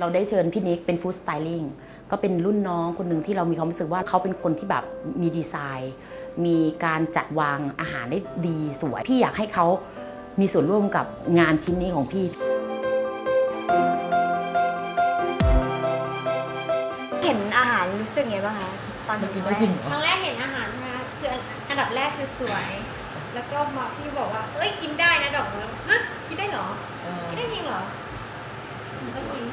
เราได้เชิญพี่นิกเป็นฟู้ดสไตลิ่งก็เป็นรุ่นน้องคนหนึ่งที่เรามีความรู้สึกว่าเขาเป็นคนที่แบบมีดีไซน์ มีการจัดวางอาหารได้ดีสวย พี่อยากให้เขามีส่วนร่วมกับงานชิ้นนี้ของพี่ เห็นอาหารรู้สึกไงบ้างคะตอนเห็นกินได้จริงเหรอครั้งแรกเห็นอาหารนะคะคืออันดับแรกคือสวย แล้วก็มาพี่บอกว่าเอ้ยกินได้นะดอกแล้วฮะกินได้เหรอกินได้จริงเหรอมันก็กิน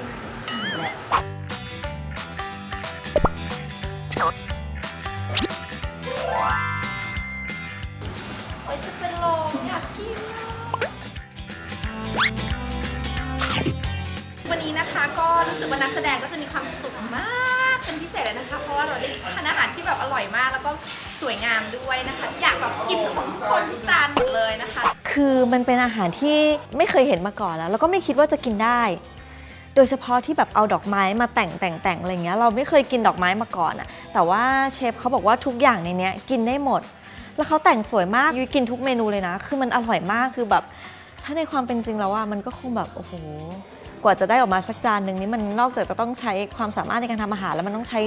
โอ้ยจะเป็นลมอยากกินวันนี้นะคะก็รู้สึกว่านักแสดงก็จะมีความสุขมากเป็นพิเศษเลยนะคะ เพราะว่าเราได้ทานอาหารที่แบบอร่อยมาก แล้วก็สวยงามด้วยนะคะ อยากแบบกินของคนทุกจานหมดเลยนะคะ คือมันเป็นอาหารที่ไม่เคยเห็นมาก่อนแล้ว แล้วก็ไม่คิดว่าจะกินได้ โดยเฉพาะที่แบบเอาดอกไม้มาแต่งแต่งแต่งอะไรเงี้ยเราไม่เคยกินดอกไม้มาก่อนอะแต่ว่าเชฟเขาบอกว่าทุกอย่างในเนี้ยกินได้หมด แล้วเขาแต่งสวยมากยุ้ยกินทุกเมนูเลยนะ คือมันอร่อยมากคือแบบ ถ้าในความเป็นจริงแล้วว่ามันก็คงแบบโอ้โหกว่าจะได้ออกมาสักจานหนึ่งนี่มันนอกจากจะต้องใช้ความสามารถในการทำอาหาร แล้วมันต้องใช้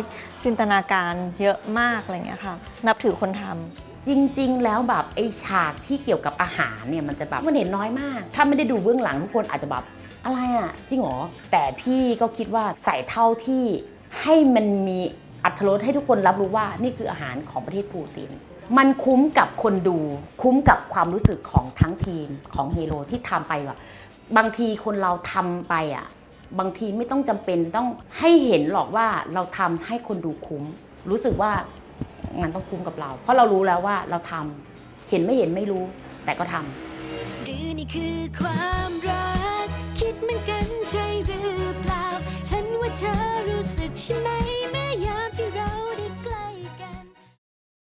จินตนาการเยอะมากอะไรเงี้ยค่ะ นับถือคนทำ จริง ๆ แล้วแบบไอ้ฉากที่เกี่ยวกับอาหารเนี่ยมันจะแบบมันเห็นน้อยมาก ถ้าไม่ได้ดูเบื้องหลังทุกคนอาจจะแบบอะไรอะจริงเหรอแต่พี่ก็คิดว่าใส่เท่าที่ให้มันมีอัตรสให้ทุกคนรับรู้ว่านี่คืออาหารของประเทศปูติน มันคุ้มกับคนดู คุ้มกับความรู้สึกของทั้งทีมของเฮโร่ที่ทำไปอะบางทีคนเราทำไปอะบางทีไม่ต้องจำเป็นต้องให้เห็นหรอกว่าเราทำให้คนดูคุ้ม รู้สึกว่ามันต้องคุ้มกับเรา เพราะเรารู้แล้วว่าเราทำเห็นไม่เห็นไม่รู้ แต่ก็ทำหรือนี่คือความรัก คิดเหมือนกันใช่หรือเปล่า ฉันว่าเธอรู้สึกใช่ไหม